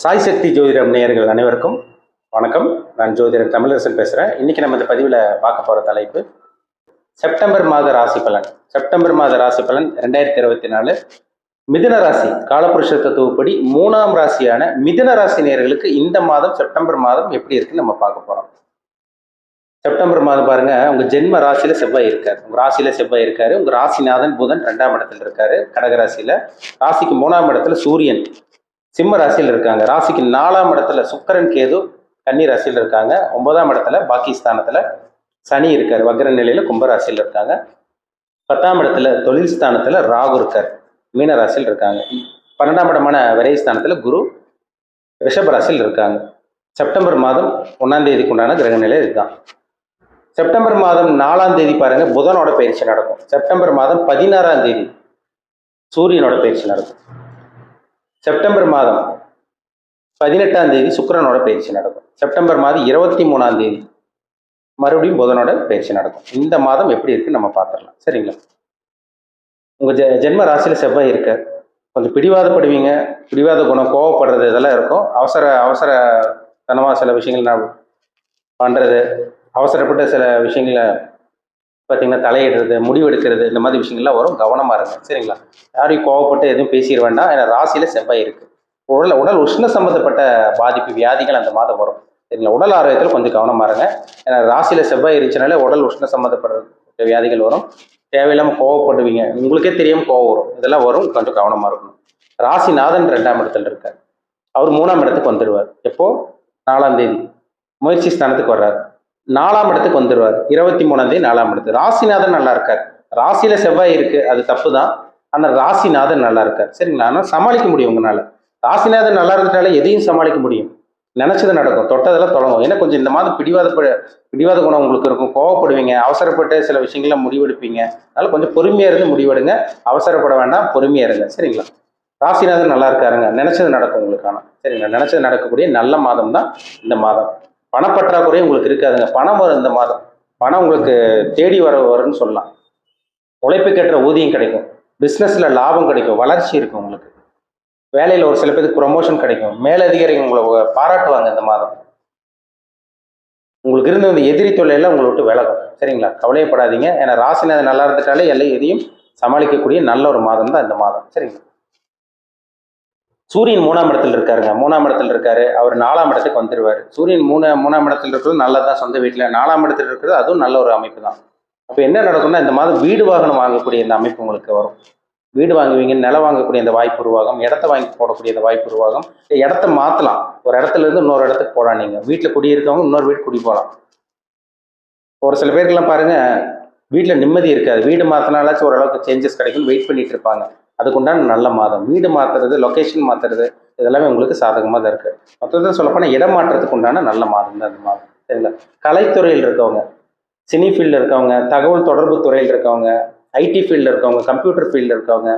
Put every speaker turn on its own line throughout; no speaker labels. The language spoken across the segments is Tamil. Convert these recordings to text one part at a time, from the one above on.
சாய் சக்தி ஜோதிடம் நேயர்கள் அனைவருக்கும் வணக்கம் நான் ஜோதிடர் தமிழரசன் பேசுகிறேன் இன்றைக்கி நம்ம இந்த பதிவில் பார்க்க போகிற தலைப்பு செப்டம்பர் மாத ராசி பலன் செப்டம்பர் மாத ராசி பலன் ரெண்டாயிரத்தி இருபத்தி நாலு மிதுன ராசி காலபுருஷ தத்துவப்படி மூணாம் ராசியான மிதுன ராசி நேர்களுக்கு இந்த மாதம் செப்டம்பர் மாதம் எப்படி இருக்குன்னு நம்ம பார்க்க போகிறோம் செப்டம்பர் மாதம் பாருங்க உங்க ஜென்ம ராசியில செவ்வாய் இருக்காரு உங்க ராசியில செவ்வாய் இருக்காரு உங்க ராசிநாதன் புதன் ரெண்டாம் இடத்துல இருக்காரு கடகராசியில ராசிக்கு மூணாம் இடத்துல சூரியன் சிம்ம ராசியில் இருக்காங்க ராசிக்கு நாலாம் இடத்துல சுக்கரன் கேது கன்னி ராசியில் இருக்காங்க ஒன்பதாம் இடத்துல பாக்கிஸ்தானத்தில் சனி இருக்கார் வக்ர நிலையில் கும்பராசியில் இருக்காங்க பத்தாம் இடத்துல தொழில் ஸ்தானத்தில் ராகு இருக்கார் மீன ராசியில் இருக்காங்க பன்னெண்டாம் இடமான விரை ஸ்தானத்தில் குரு ரிஷபராசியில் இருக்காங்க செப்டம்பர் மாதம் ஒன்றாம் தேதிக்கு உண்டான கிரக நிலை இதுதான் செப்டம்பர் மாதம் நாலாம் தேதி பாருங்க புதனோட பயிற்சி நடக்கும் செப்டம்பர் மாதம் பதினாறாம் தேதி சூரியனோட பயிற்சி நடக்கும் செப்டம்பர் மாதம் பதினெட்டாம் தேதி சுக்கரனோட பயிற்சி நடக்கும் செப்டம்பர் மாதம் இருபத்தி மூணாம் தேதி மறுபடியும் புதனோட பயிற்சி நடக்கும் இந்த மாதம் எப்படி இருக்குன்னு நம்ம பார்த்துடலாம் சரிங்களா உங்கள் ஜ ஜென்ம ராசியில் செவ்வாய் இருக்க கொஞ்சம் பிடிவாதப்படுவீங்க பிடிவாத குணம் கோவப்படுறது இதெல்லாம் இருக்கும் அவசர அவசர தனமாக சில விஷயங்கள் நான் பண்ணுறது அவசரப்பட்ட சில விஷயங்களை பார்த்தீங்கன்னா தலையிடுறது முடிவெடுக்கிறது இந்த மாதிரி விஷயங்கள்லாம் வரும் கவனமாக இருக்கும் சரிங்களா யாரையும் கோவப்பட்டு எதுவும் பேசிட வேண்டாம் ஏன்னா ராசியில் செவ்வாய் இருக்குது உடல் உடல் உஷ்ண சம்மந்தப்பட்ட பாதிப்பு வியாதிகள் அந்த மாதம் வரும் சரிங்களா உடல் ஆரோக்கியத்தில் கொஞ்சம் கவனமாக இருங்க ஏன்னா ராசியில் செவ்வாய் இருந்துச்சுனாலே உடல் உஷ்ண சம்மந்தப்பட்ட வியாதிகள் வரும் தேவையில்லாமல் கோவப்படுவீங்க உங்களுக்கே தெரியாமல் கோவம் வரும் இதெல்லாம் வரும் கொஞ்சம் கவனமாக இருக்கணும் ராசிநாதன் ரெண்டாம் இடத்துல இருக்கார் அவர் மூணாம் இடத்துக்கு வந்துடுவார் எப்போது நாலாம் தேதி முயற்சி ஸ்தானத்துக்கு வர்றார் நாலாம் இடத்துக்கு வந்துடுவார் இருபத்தி மூணாம் தேதி நாலாம் இடத்து ராசிநாதன் நல்லா இருக்கார் ராசியில செவ்வாய் இருக்கு அது தப்பு தான் ஆனால் ராசிநாதன் நல்லா இருக்கார் சரிங்களா ஆனால் சமாளிக்க முடியும் உங்களால் ராசிநாதன் நல்லா இருந்துட்டாலே எதையும் சமாளிக்க முடியும் நினைச்சது நடக்கும் தொட்டதெல்லாம் தொடங்கும் ஏன்னா கொஞ்சம் இந்த மாதம் பிடிவாத பிடிவாத குணம் உங்களுக்கு இருக்கும் கோவப்படுவீங்க அவசரப்பட்டு சில விஷயங்கள்லாம் முடிவெடுப்பீங்க அதனால கொஞ்சம் பொறுமையாக இருந்து முடிவெடுங்க அவசரப்பட வேண்டாம் பொறுமையாக இருங்க சரிங்களா ராசிநாதன் நல்லா இருக்காருங்க நினைச்சது நடக்கும் உங்களுக்கான சரிங்களா நினைச்சது நடக்கக்கூடிய நல்ல மாதம் தான் இந்த மாதம் பணப்பற்றாக்குறையும் உங்களுக்கு இருக்காதுங்க பணம் வரும் இந்த மாதம் பணம் உங்களுக்கு தேடி வர வரும்னு சொல்லலாம் உழைப்பு கேட்டுற ஊதியம் கிடைக்கும் பிஸ்னஸில் லாபம் கிடைக்கும் வளர்ச்சி இருக்கும் உங்களுக்கு வேலையில் ஒரு சில பேருக்கு ப்ரொமோஷன் கிடைக்கும் மேலதிகாரிகள் உங்களை பாராட்டுவாங்க இந்த மாதம் உங்களுக்கு இருந்த இந்த எதிரி தொழிலெல்லாம் உங்களை விட்டு விலகும் சரிங்களா கவலையப்படாதீங்க ஏன்னா ராசிநாதன் நல்லா இருந்துட்டாலே எல்லாம் எதையும் சமாளிக்கக்கூடிய நல்ல ஒரு மாதம் தான் இந்த மாதம் சரிங்களா சூரியன் மூணாம் இடத்துல இருக்காருங்க மூணாம் இடத்துல இருக்காரு அவர் நாலாம் இடத்துக்கு வந்துடுவார் சூரியன் மூணு மூணாம் இடத்துல இருக்கிறது நல்லதான் சொந்த வீட்டில் நாலாம் இடத்துல இருக்கிறது அதுவும் நல்ல ஒரு அமைப்பு தான் அப்போ என்ன நடக்கும்னா இந்த மாதம் வீடு வாகனம் வாங்கக்கூடிய இந்த அமைப்பு உங்களுக்கு வரும் வீடு வாங்குவீங்க நிலம் வாங்கக்கூடிய அந்த வாய்ப்பு உருவாகும் இடத்த வாங்கி போடக்கூடிய அந்த வாய்ப்பு உருவாகும் இடத்த மாற்றலாம் ஒரு இடத்துல இருந்து இன்னொரு இடத்துக்கு போகலாம் நீங்கள் வீட்டில் குடியிருக்கவங்க இன்னொரு வீடு குடி போகலாம் ஒரு சில பேருக்கெல்லாம் பாருங்கள் வீட்டில் நிம்மதி இருக்காது வீடு மாற்றினாலாச்சும் ஓரளவுக்கு சேஞ்சஸ் கிடைக்கும் வெயிட் பண்ணிகிட்டு இருப்பாங்க அதுக்குண்டான நல்ல மாதம் வீடு மாற்றுறது லொக்கேஷன் மாற்றுறது இதெல்லாமே உங்களுக்கு சாதகமாக தான் இருக்குது மொத்தத்தில் சொல்லப்போனால் இடம் மாற்றத்துக்கு உண்டான நல்ல மாதம் தான் அந்த மாதம் சரிங்களா கலைத்துறையில் இருக்கவங்க சினி ஃபீல்டில் இருக்கவங்க தகவல் தொடர்பு துறையில் இருக்கவங்க ஐடி ஃபீல்டில் இருக்கவங்க கம்ப்யூட்டர் ஃபீல்டில் இருக்கவங்க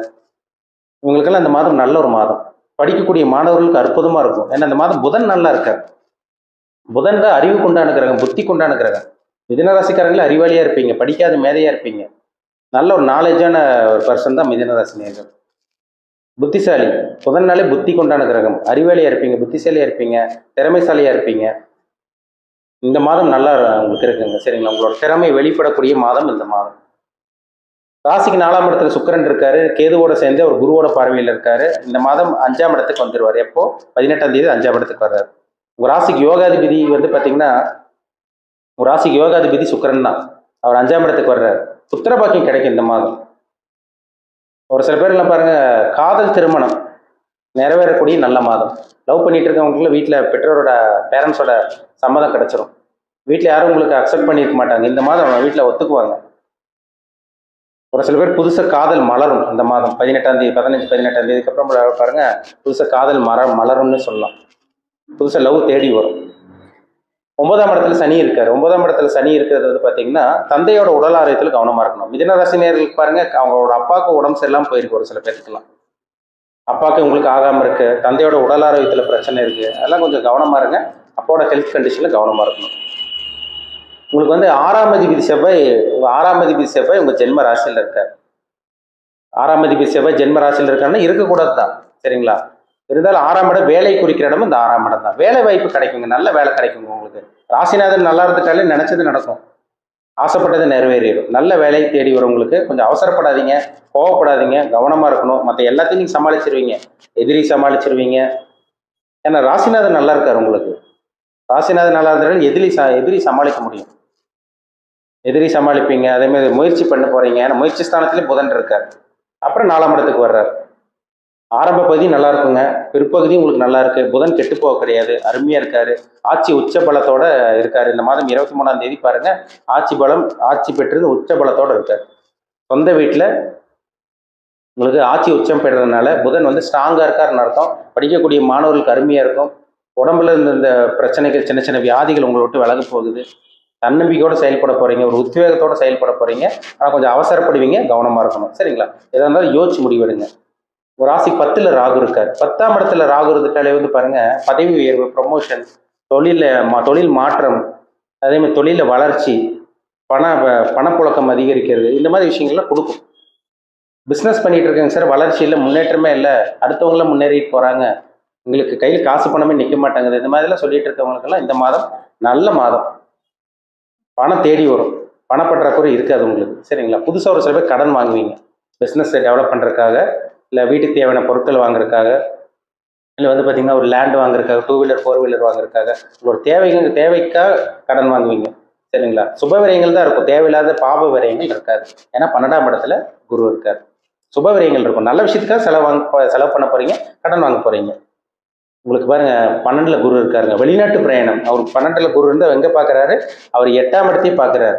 இவங்களுக்கெல்லாம் அந்த மாதம் நல்ல ஒரு மாதம் படிக்கக்கூடிய மாணவர்களுக்கு அற்புதமாக இருக்கும் ஏன்னா அந்த மாதம் புதன் நல்லா இருக்கார் புதன் தான் அறிவு கொண்டானுக்கிறாங்க புத்தி கொண்டானுக்கிறாங்க மிதனராசிக்காரங்களே அறிவாளியாக இருப்பீங்க படிக்காத மேதையாக இருப்பீங்க நல்ல ஒரு நாலேஜான ஒரு பர்சன் தான் மிதனராசி நேர்கள் புத்திசாலி புதன் நாளே புத்தி கொண்டான கிரகம் அறிவாளியாக இருப்பீங்க புத்திசாலியாக இருப்பீங்க திறமைசாலியாக இருப்பீங்க இந்த மாதம் நல்லா உங்களுக்கு இருக்குங்க சரிங்களா உங்களோட திறமை வெளிப்படக்கூடிய மாதம் இந்த மாதம் ராசிக்கு நாலாம் இடத்துல சுக்கரன் இருக்காரு கேதுவோட சேர்ந்து அவர் குருவோட பார்வையில் இருக்காரு இந்த மாதம் அஞ்சாம் இடத்துக்கு வந்துடுவார் எப்போ பதினெட்டாம் தேதி அஞ்சாம் இடத்துக்கு வர்றாரு உங்க ராசிக்கு யோகாதிபதி வந்து பார்த்தீங்கன்னா உங்க ராசிக்கு யோகாதிபதி சுக்கரன் தான் அவர் அஞ்சாம் இடத்துக்கு வர்றாரு பாக்கியம் கிடைக்கும் இந்த மாதம் ஒரு சில பேர்லாம் பாருங்க காதல் திருமணம் நிறைவேறக்கூடிய நல்ல மாதம் லவ் பண்ணிட்டு இருக்கவங்களுக்கு வீட்டில் பெற்றோரோட பேரண்ட்ஸோட சம்மதம் கிடைச்சிரும் வீட்டில் யாரும் உங்களுக்கு அக்செப்ட் பண்ணியிருக்க மாட்டாங்க இந்த மாதம் அவங்க வீட்டில் ஒத்துக்குவாங்க ஒரு சில பேர் புதுசாக காதல் மலரும் அந்த மாதம் பதினெட்டாம் தேதி பதினஞ்சு பதினெட்டாம் தேதிக்கு அப்புறம் புதுசாக காதல் மர மலரும்னு சொல்லலாம் புதுசாக லவ் தேடி வரும் ஒன்பதாம் இடத்துல சனி இருக்காரு ஒன்பதாம் இடத்துல சனி இருக்கிறது வந்து பார்த்தீங்கன்னா தந்தையோட உடல் ஆரோக்கியத்தில் கவனமாக இருக்கணும் மிதனராசி நேர்களுக்கு பாருங்க அவங்களோட அப்பாவுக்கு உடம்பு சரியெல்லாம் போயிருக்கு ஒரு சில பேருக்குலாம் அப்பாவுக்கு உங்களுக்கு ஆகாமல் இருக்கு தந்தையோட உடல் ஆரோக்கியத்தில் பிரச்சனை இருக்கு அதெல்லாம் கொஞ்சம் கவனமாக இருங்க அப்பாவோட ஹெல்த் கண்டிஷனில் கவனமாக இருக்கணும் உங்களுக்கு வந்து ஆறாம் அதிபதி செவ்வாய் ஆறாம் அதிபதி செவ்வாய் உங்கள் ஜென்ம ராசியில் இருக்கார் ஆறாம் அதிபதி செவ்வாய் ஜென்ம ராசியில் இருக்காருன்னா இருக்கக்கூடாது தான் சரிங்களா இருந்தாலும் ஆறாம் இடம் வேலை குறிக்கிற இடமும் இந்த ஆறாம் இடம் தான் வேலை வாய்ப்பு கிடைக்குங்க நல்ல வேலை கிடைக்குங்க உங்களுக்கு ராசிநாதன் நல்லா இருந்துட்டாலே நினச்சது நடக்கும் ஆசைப்பட்டது நிறைவேறிடும் நல்ல வேலையை தேடி வரவங்களுக்கு கொஞ்சம் அவசரப்படாதீங்க கோவப்படாதீங்க கவனமாக இருக்கணும் மற்ற எல்லாத்தையும் நீங்க சமாளிச்சிருவீங்க எதிரி சமாளிச்சிருவீங்க ஏன்னா ராசிநாதன் நல்லா இருக்கார் உங்களுக்கு ராசிநாதன் நல்லா இருந்தாலும் எதிரி சா எதிரி சமாளிக்க முடியும் எதிரி சமாளிப்பீங்க அதே மாதிரி முயற்சி பண்ண போகிறீங்க ஏன்னா முயற்சி ஸ்தானத்துலேயும் புதன் இருக்கார் அப்புறம் நாலாம் இடத்துக்கு வர்றார் ஆரம்ப பகுதி நல்லா இருக்குங்க பிற்பகுதி உங்களுக்கு நல்லா இருக்கு புதன் கெட்டு போக கிடையாது அருமையா இருக்காரு ஆட்சி உச்ச பலத்தோட இருக்காரு இந்த மாதம் இருபத்தி மூணாம் தேதி பாருங்க ஆட்சி பலம் ஆட்சி பெற்றது உச்ச பலத்தோட இருக்காரு சொந்த வீட்டில் உங்களுக்கு ஆட்சி உச்சம் பெறதுனால புதன் வந்து ஸ்ட்ராங்காக இருக்காருன்னு அர்த்தம் படிக்கக்கூடிய மாணவர்களுக்கு அருமையாக இருக்கும் உடம்புல இருந்த இந்த பிரச்சனைகள் சின்ன சின்ன வியாதிகள் உங்களை விட்டு விலக போகுது தன்னம்பிக்கையோடு செயல்பட போகிறீங்க ஒரு உத்வேகத்தோடு செயல்பட போகிறீங்க ஆனால் கொஞ்சம் அவசரப்படுவீங்க கவனமாக இருக்கணும் சரிங்களா எதாக இருந்தாலும் யோசிச்சு முடிவெடுங்க ஒரு ராசி பத்துல ராகு இருக்கார் பத்தாம் இடத்துல ராகு இருந்துட்டாலே வந்து பாருங்க பதவி உயர்வு ப்ரொமோஷன் தொழில தொழில் மாற்றம் அதே மாதிரி தொழில வளர்ச்சி பண பணப்புழக்கம் அதிகரிக்கிறது இந்த மாதிரி விஷயங்கள்லாம் கொடுக்கும் பிஸ்னஸ் பண்ணிட்டு இருக்காங்க சார் வளர்ச்சியில் முன்னேற்றமே இல்லை அடுத்தவங்களாம் முன்னேறிட்டு போறாங்க உங்களுக்கு கையில் காசு பணமே நிற்க மாட்டேங்குது இந்த மாதிரிலாம் சொல்லிட்டு இருக்கவங்களுக்கெல்லாம் இந்த மாதம் நல்ல மாதம் பணம் தேடி வரும் பணப்பற்றாக்குறை இருக்காது உங்களுக்கு சரிங்களா புதுசாக ஒரு சில பேர் கடன் வாங்குவீங்க பிஸ்னஸ் டெவலப் பண்ணுறதுக்காக இல்லை வீட்டுக்கு தேவையான பொருட்கள் வாங்குறதுக்காக இல்லை வந்து பார்த்தீங்கன்னா ஒரு லேண்ட் வாங்குறதுக்காக டூ வீலர் ஃபோர் வீலர் வாங்குறதுக்காக உங்களோட தேவைகள் தேவைக்காக கடன் வாங்குவீங்க சரிங்களா சுப விரயங்கள் தான் இருக்கும் தேவையில்லாத பாப விரயங்கள் இருக்காது ஏன்னா பன்னெண்டாம் இடத்துல குரு இருக்கார் சுப விரயங்கள் இருக்கும் நல்ல விஷயத்துக்காக செலவு வாங்க செலவு பண்ண போகிறீங்க கடன் வாங்க போகிறீங்க உங்களுக்கு பாருங்க பன்னெண்டில் குரு இருக்காருங்க வெளிநாட்டு பிரயாணம் அவர் பன்னெண்டில் குரு இருந்தால் எங்கே பார்க்குறாரு அவர் எட்டாம் இடத்தையும் பார்க்குறாரு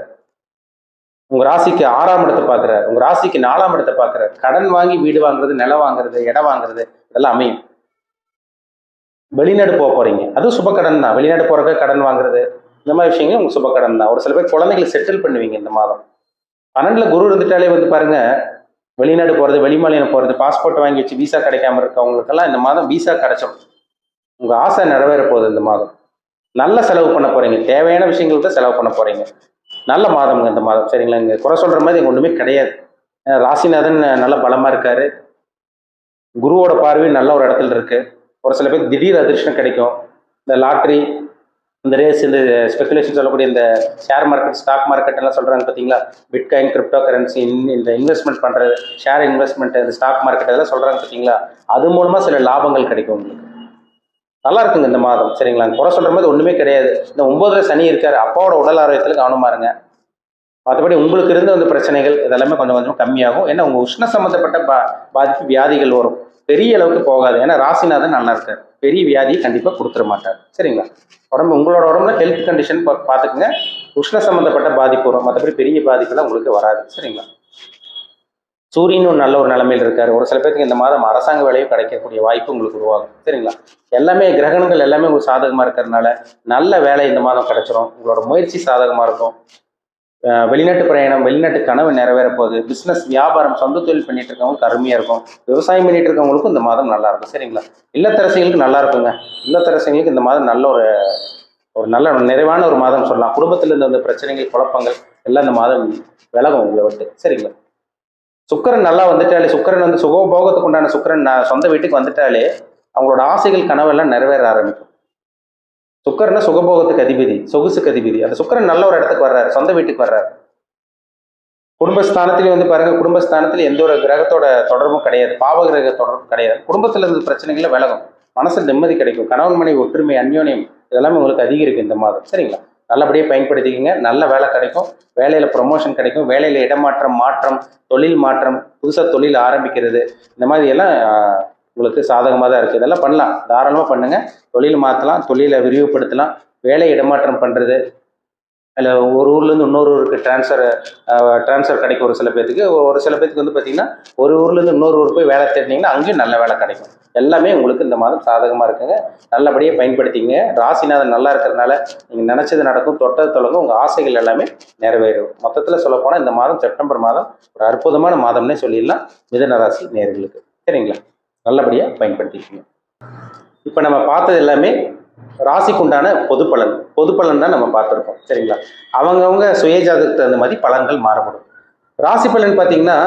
உங்கள் ராசிக்கு ஆறாம் இடத்தை பார்க்குறாரு உங்கள் ராசிக்கு நாலாம் இடத்தை பார்க்குறாரு கடன் வாங்கி வீடு வாங்குறது நிலம் வாங்குறது இடம் வாங்குறது இதெல்லாம் அமையும் வெளிநாடு போக போகிறீங்க அதுவும் சுபக்கடன் தான் வெளிநாடு போகிறக்க கடன் வாங்குறது இந்த மாதிரி விஷயங்கள் உங்களுக்கு சுபக்கடன் தான் ஒரு சில பேர் குழந்தைகளை செட்டில் பண்ணுவீங்க இந்த மாதம் பன்னெண்டில் குரு இருந்துட்டாலே வந்து பாருங்க வெளிநாடு போகிறது வெளிமாநிலம் போகிறது பாஸ்போர்ட் வாங்கி வச்சு விசா கிடைக்காம இருக்கவங்களுக்கெல்லாம் இந்த மாதம் விசா கிடைச்சோம் உங்கள் ஆசை நிறைவேற போகுது இந்த மாதம் நல்ல செலவு பண்ண போகிறீங்க தேவையான விஷயங்கள்தான் செலவு பண்ண போகிறீங்க நல்ல மாதம் இந்த மாதம் சரிங்களா இங்கே குறை சொல்கிற மாதிரி ஒன்றுமே கிடையாது ராசிநாதன் நல்ல பலமாக இருக்கார் குருவோட பார்வை நல்ல ஒரு இடத்துல இருக்குது ஒரு சில பேர் திடீர் அதிர்ஷ்டம் கிடைக்கும் இந்த லாட்ரி இந்த ரேஸ் இந்த ஸ்பெகுலேஷன் சொல்லக்கூடிய இந்த ஷேர் மார்க்கெட் ஸ்டாக் மார்க்கெட் எல்லாம் சொல்கிறாங்க பார்த்தீங்களா பிட்காயின் கிரிப்டோ கரன்சி இந்த இன்வெஸ்ட்மெண்ட் பண்ணுறது ஷேர் இன்வெஸ்ட்மெண்ட் இந்த ஸ்டாக் மார்க்கெட் அதெல்லாம் சொல்கிறாங்க பார்த்தீங்களா அது மூலமாக சில லாபங்கள் கிடைக்கும் உங்களுக்கு நல்லா இருக்குங்க இந்த மாதம் சரிங்களா குறை சொல்ற மாதிரி ஒன்றுமே கிடையாது இந்த ஒன்பதுல சனி இருக்கார் அப்பாவோட உடல் ஆரோக்கியத்தில் கவனமா இருங்க மற்றபடி உங்களுக்கு இருந்த வந்து பிரச்சனைகள் இதெல்லாமே கொஞ்சம் கொஞ்சம் கம்மியாகும் ஏன்னா உங்கள் உஷ்ண சம்மந்தப்பட்ட பா பாதிப்பு வியாதிகள் வரும் பெரிய அளவுக்கு போகாது ஏன்னா ராசிநாதன் நல்லா இருக்கார் பெரிய வியாதியை கண்டிப்பாக கொடுத்துட மாட்டார் சரிங்களா உடம்பு உங்களோட உடம்புல ஹெல்த் கண்டிஷன் பார்த்துக்குங்க உஷ்ண சம்மந்தப்பட்ட பாதிப்பு வரும் மற்றபடி பெரிய பாதிப்புலாம் உங்களுக்கு வராது சரிங்களா சூரியனும் நல்ல ஒரு நிலைமையில் இருக்காரு ஒரு சில பேருக்கு இந்த மாதம் அரசாங்க வேலையும் கிடைக்கக்கூடிய வாய்ப்பு உங்களுக்கு உருவாகும் சரிங்களா எல்லாமே கிரகணங்கள் எல்லாமே உங்களுக்கு சாதகமாக இருக்கிறதுனால நல்ல வேலை இந்த மாதம் கிடைச்சிரும் உங்களோட முயற்சி சாதகமாக இருக்கும் வெளிநாட்டு பிரயாணம் வெளிநாட்டு கனவு நிறைவேற போகுது பிஸ்னஸ் வியாபாரம் சொந்த தொழில் பண்ணிட்டு இருக்கவங்களுக்கு அருமையாக இருக்கும் விவசாயம் பண்ணிட்டு இருக்கவங்களுக்கும் இந்த மாதம் நல்லா இருக்கும் சரிங்களா இல்லத்தரசிகளுக்கு நல்லா இருக்குங்க இல்லத்தரசிகளுக்கு இந்த மாதம் நல்ல ஒரு ஒரு நல்ல நிறைவான ஒரு மாதம் சொல்லலாம் குடும்பத்தில் இருந்த அந்த பிரச்சனைகள் குழப்பங்கள் எல்லாம் இந்த மாதம் விலகும் உங்களை விட்டு சரிங்களா சுக்கரன் நல்லா வந்துட்டாலே சுக்கரன் வந்து சுகோபோகத்துக்கு உண்டான சுக்கரன் சொந்த வீட்டுக்கு வந்துட்டாலே அவங்களோட ஆசைகள் கனவெல்லாம் நிறைவேற ஆரம்பிக்கும் சுக்கரன்னா சுகபோகத்துக்கு அதிபதி சொகுசுக்கு அதிபதி அந்த சுக்கரன் நல்ல ஒரு இடத்துக்கு வர்றாரு சொந்த வீட்டுக்கு வர்றாரு குடும்பஸ்தானத்திலேயே வந்து பாருங்க குடும்பஸ்தானத்தில் எந்த ஒரு கிரகத்தோட தொடர்பும் கிடையாது பாவ கிரக தொடர்பும் கிடையாது குடும்பத்தில் இருந்த பிரச்சனைகளை விலகும் மனசில் நிம்மதி கிடைக்கும் கணவன் மனைவி ஒற்றுமை அந்யோன்யம் இதெல்லாமே உங்களுக்கு அதிகரிக்கும் இந்த மாதம் சரிங்களா நல்லபடியாக பயன்படுத்திக்கிங்க நல்ல வேலை கிடைக்கும் வேலையில் ப்ரொமோஷன் கிடைக்கும் வேலையில் இடமாற்றம் மாற்றம் தொழில் மாற்றம் புதுசாக தொழில் ஆரம்பிக்கிறது இந்த மாதிரி எல்லாம் உங்களுக்கு சாதகமாக தான் இருக்குது இதெல்லாம் பண்ணலாம் தாராளமாக பண்ணுங்கள் தொழில் மாற்றலாம் தொழிலை விரிவுபடுத்தலாம் வேலை இடமாற்றம் பண்ணுறது இல்லை ஒரு ஊர்லேருந்து இன்னொரு ஊருக்கு டிரான்ஸ்ஃபர் டிரான்ஸ்ஃபர் கிடைக்கும் ஒரு சில பேத்துக்கு ஒரு சில பேத்துக்கு வந்து பார்த்தீங்கன்னா ஒரு ஊர்லேருந்து இன்னொரு ஊர் போய் வேலை தேடினீங்கன்னா அங்கேயும் நல்ல வேலை கிடைக்கும் எல்லாமே உங்களுக்கு இந்த மாதம் சாதகமாக இருக்குங்க நல்லபடியாக பயன்படுத்திங்க ராசிநாதன் நல்லா இருக்கிறதுனால நீங்கள் நினச்சது நடக்கும் தொட்டது தொடங்கும் உங்கள் ஆசைகள் எல்லாமே நிறைவேறும் மொத்தத்தில் சொல்லப்போனால் இந்த மாதம் செப்டம்பர் மாதம் ஒரு அற்புதமான மாதம்னே சொல்லிடலாம் மிதன ராசி நேர்களுக்கு சரிங்களா நல்லபடியாக பயன்படுத்திக்கோங்க இப்போ நம்ம பார்த்தது எல்லாமே ராசிக்குண்டான பொது பலன் பொது பலன் தான் நம்ம பார்த்துருக்கோம் சரிங்களா அவங்கவுங்க சுயஜாதகத்துக்கு தகுந்த மாதிரி பலன்கள் மாறுபடும் ராசி பலன் பார்த்தீங்கன்னா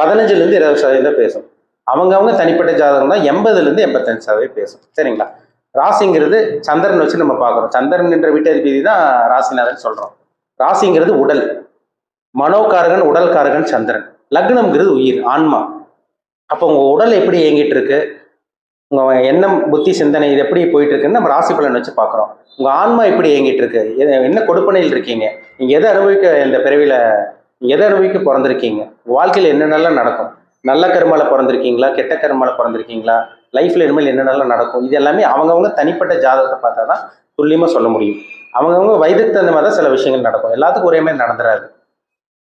பதினஞ்சுலேருந்து இருபது சதவீதம் தான் பேசும் அவங்கவுங்க தனிப்பட்ட ஜாதகம் தான் எண்பதுலேருந்து எண்பத்தஞ்சு சதவீதம் பேசும் சரிங்களா ராசிங்கிறது சந்திரன் வச்சு நம்ம பார்க்குறோம் சந்திரன் என்ற வீட்டதிபதி தான் ராசிநாதன் சொல்கிறோம் ராசிங்கிறது உடல் மனோகாரகன் உடல்காரகன் சந்திரன் லக்னம்ங்கிறது உயிர் ஆன்மா அப்போ உங்கள் உடல் எப்படி இயங்கிட்டு இருக்கு உங்கள் எண்ணம் புத்தி சிந்தனை இது எப்படி போயிட்டு இருக்குன்னு நம்ம ராசி பலன் வச்சு பார்க்குறோம் உங்கள் ஆன்மா எப்படி இயங்கிட்டு இருக்கு என்ன கொடுப்பனையில் இருக்கீங்க நீங்கள் எதை அனுபவிக்க இந்த பிறவியில் எதை அனுபவிக்க பிறந்திருக்கீங்க வாழ்க்கையில் என்னென்னலாம் நடக்கும் நல்ல கருமால பிறந்திருக்கீங்களா கெட்ட கருமால பிறந்திருக்கீங்களா லைஃப்பில் இனிமேல் என்னென்னலாம் நடக்கும் இது எல்லாமே அவங்கவுங்க தனிப்பட்ட ஜாதகத்தை பார்த்தா தான் துல்லியமாக சொல்ல முடியும் அவங்கவுங்க வயதுக்கு தகுந்த மாதிரி தான் சில விஷயங்கள் நடக்கும் எல்லாத்துக்கும் ஒரே மாதிரி நடந்துராது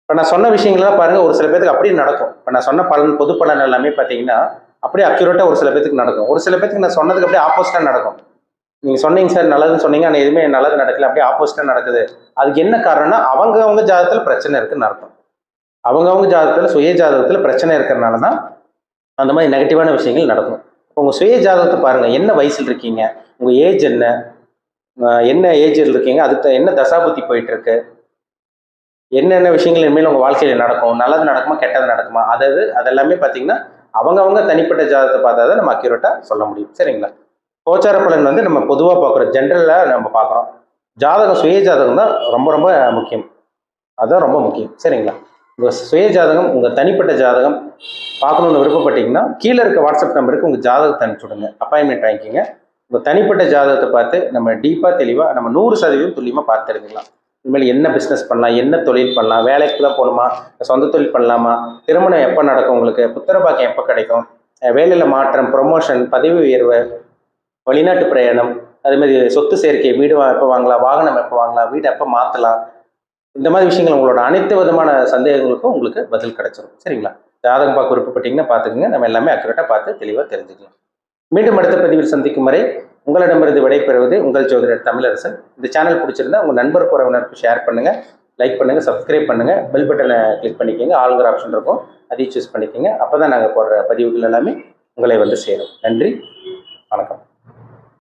இப்போ நான் சொன்ன விஷயங்கள்லாம் பாருங்கள் ஒரு சில பேருக்கு அப்படியே நடக்கும் இப்போ நான் சொன்ன பலன் பொது பலன் எல்லாமே பார்த்தீங்கன்னா அப்படியே அக்யூரேட்டாக ஒரு சில பேத்துக்கு நடக்கும் ஒரு சில பேத்துக்கு நான் சொன்னதுக்கு அப்படியே ஆப்போசிட்டாக நடக்கும் நீங்கள் சொன்னீங்க சார் நல்லதுன்னு சொன்னீங்க ஆனால் எதுவுமே நல்லது நடக்கல அப்படியே ஆப்போசிட்டாக நடக்குது அதுக்கு என்ன காரணம்னா அவங்க அவங்க ஜாதகத்தில் பிரச்சனை இருக்குன்னு அர்த்தம் அவங்க அவங்க ஜாதகத்தில் சுய ஜாதகத்தில் பிரச்சனை இருக்கிறனால தான் அந்த மாதிரி நெகட்டிவான விஷயங்கள் நடக்கும் உங்கள் சுய ஜாதகத்தை பாருங்கள் என்ன வயசில் இருக்கீங்க உங்கள் ஏஜ் என்ன என்ன ஏஜில் இருக்கீங்க அதுக்கு என்ன தசாபுத்தி போயிட்டுருக்கு என்னென்ன விஷயங்கள் இனிமேல் உங்கள் வாழ்க்கையில் நடக்கும் நல்லது நடக்குமா கெட்டது நடக்குமா அதாவது அதெல்லாமே பார்த்தீங்கன்னா அவங்கவுங்க தனிப்பட்ட ஜாதகத்தை பார்த்தா தான் நம்ம அக்யூரேட்டாக சொல்ல முடியும் சரிங்களா கோச்சார பலன் வந்து நம்ம பொதுவாக பார்க்குறோம் ஜென்ரலாக நம்ம பார்க்குறோம் ஜாதகம் சுய ஜாதகம் தான் ரொம்ப ரொம்ப முக்கியம் அதுதான் ரொம்ப முக்கியம் சரிங்களா உங்கள் சுய ஜாதகம் உங்கள் தனிப்பட்ட ஜாதகம் பார்க்கணுன்னு விருப்பப்பட்டீங்கன்னா கீழே இருக்க வாட்ஸ்அப் நம்பருக்கு உங்கள் ஜாதகத்தை விடுங்க அப்பாயின்மெண்ட் வாங்கிக்கிங்க உங்கள் தனிப்பட்ட ஜாதகத்தை பார்த்து நம்ம டீப்பாக தெளிவாக நம்ம நூறு சதவீதம் துல்லியமாக பார்த்து எடுக்கலாம் இனிமேல் என்ன பிஸ்னஸ் பண்ணலாம் என்ன தொழில் பண்ணலாம் வேலைக்கு தான் போகணுமா சொந்த தொழில் பண்ணலாமா திருமணம் எப்போ நடக்கும் உங்களுக்கு புத்திரபாக்கியம் எப்போ கிடைக்கும் வேலையில் மாற்றம் ப்ரொமோஷன் பதவி உயர்வு வெளிநாட்டு பிரயாணம் அதேமாதிரி சொத்து சேர்க்கை வீடு எப்போ வாங்கலாம் வாகனம் எப்போ வாங்கலாம் வீடு எப்போ மாற்றலாம் இந்த மாதிரி விஷயங்கள் உங்களோட அனைத்து விதமான சந்தேகங்களுக்கும் உங்களுக்கு பதில் கிடைச்சிடும் சரிங்களா ஜாதகம் பார்க்க பார்த்தீங்கன்னா பார்த்துக்கோங்க நம்ம எல்லாமே அக்குரேட்டாக பார்த்து தெளிவாக தெரிஞ்சுக்கலாம் மீண்டும் அடுத்த பதிவில் சந்திக்கும் வரை உங்களிடமிருந்து விடைபெறுவது உங்கள் ஜோதிடர் தமிழரசன் இந்த சேனல் பிடிச்சிருந்தா உங்கள் நண்பர் குறைவினருக்கு ஷேர் பண்ணுங்கள் லைக் பண்ணுங்கள் சப்ஸ்கிரைப் பண்ணுங்கள் பெல் பட்டனை கிளிக் பண்ணிக்கோங்க ஆளுங்கிற ஆப்ஷன் இருக்கும் அதையும் சூஸ் பண்ணிக்கோங்க அப்போ தான் நாங்கள் போடுற பதிவுகள் எல்லாமே உங்களை வந்து சேரும் நன்றி வணக்கம்